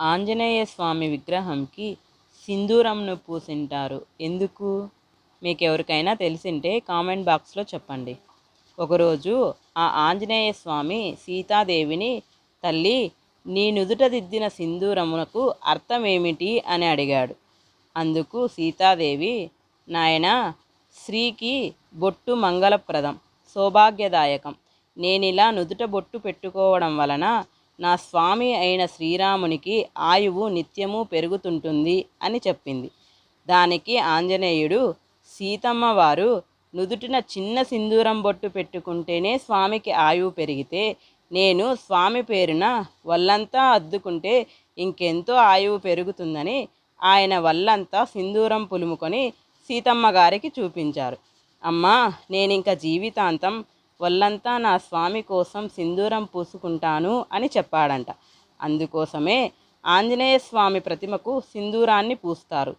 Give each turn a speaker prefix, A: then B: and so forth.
A: ఆంజనేయ స్వామి విగ్రహంకి సింధూరంను పూసింటారు. ఎందుకు? మీకు ఎవరికైనా తెలిసింటే కామెంట్ బాక్స్లో చెప్పండి. ఒకరోజు ఆ ఆంజనేయ స్వామి సీతాదేవిని తల్లి నీ నుదుట దిద్దిన సింధూరమునకు అర్థమేమిటి? అని అడిగాడు. అందుకు సీతాదేవి నాయన స్త్రీకి బొట్టు మంగళప్రదం సౌభాగ్యదాయకం. నేనిలా నుదుట బొట్టు పెట్టుకోవడం వలన నా స్వామి అయిన శ్రీరామునికి ఆయువు నిత్యము పెరుగుతుంటుంది అని చెప్పింది. దానికి ఆంజనేయుడు సీతమ్మ వారు నుదుటిన చిన్న సింధూరం బొట్టు పెట్టుకుంటేనే స్వామికి ఆయువు పెరిగితే నేను స్వామి పేరున వల్లంతా అద్దుకుంటే ఇంకెంతో ఆయువు పెరుగుతుందని ఆయన వల్లంతా సింధూరం పులుముకొని సీతమ్మ గారికి చూపించారు. అమ్మా నేనింక జీవితాంతం వల్లంతా నా స్వామి కోసం సింధూరం పూసుకుంటాను అని చెప్పాడంట. అందుకోసమే ఆంజనేయ స్వామి ప్రతిమకు సింధూరాన్ని పూస్తారు.